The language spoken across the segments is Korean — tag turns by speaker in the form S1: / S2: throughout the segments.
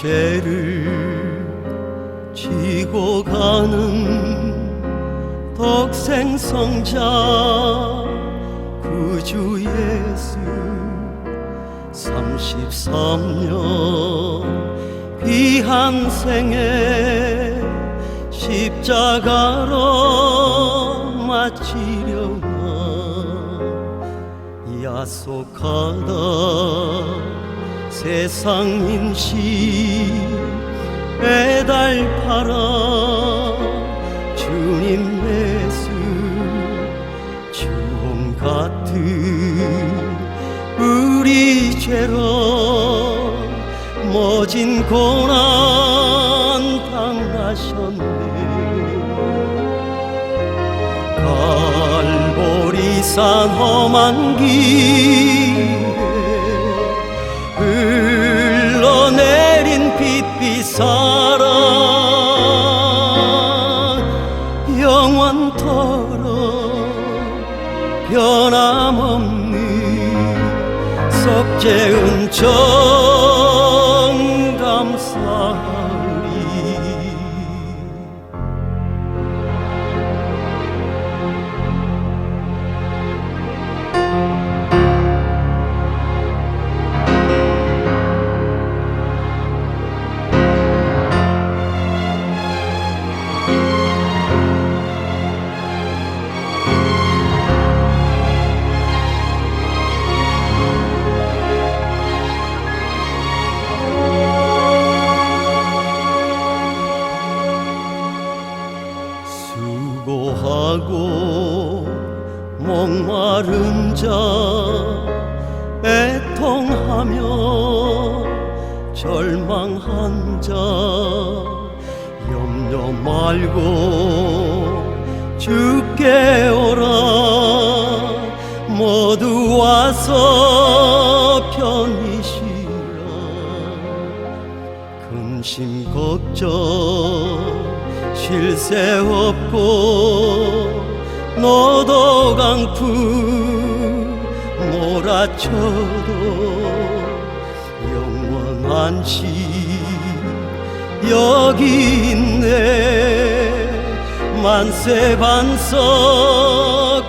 S1: 죄를 지고 가는 덕생성자 구주 예수. 33년 귀한 생에 십자가로 마치려나? 야속하다 세상 임시 애달파라 주님 예수 주홍 같은 우리 죄로 모진 고난 당하셨네. 갈보리산 험한 길 사랑 영원토록 변함없는 속죄 은총 마른 자 애통하며 절망한 자 염려 말고 주께 오라. 모두 와서 편히 쉬라. 근심 걱정 쉴 새 없고 너도 강풍 몰아쳐도 영원한 시 여기 있네. 만세 반석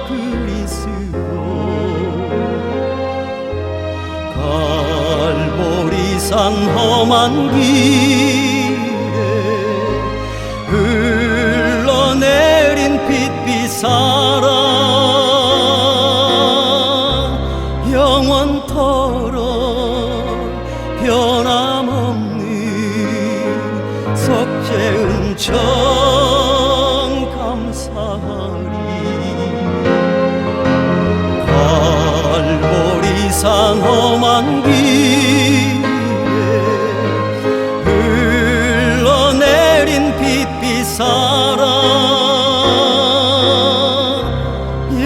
S1: 그리스도. 갈보리산 험한 길 사랑 영원토록 변함없는 속죄 은총 감사하리. 갈보리산 험한 길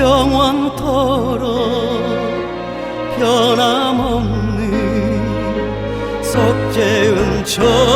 S1: 영원토록 변함없는 속죄 은총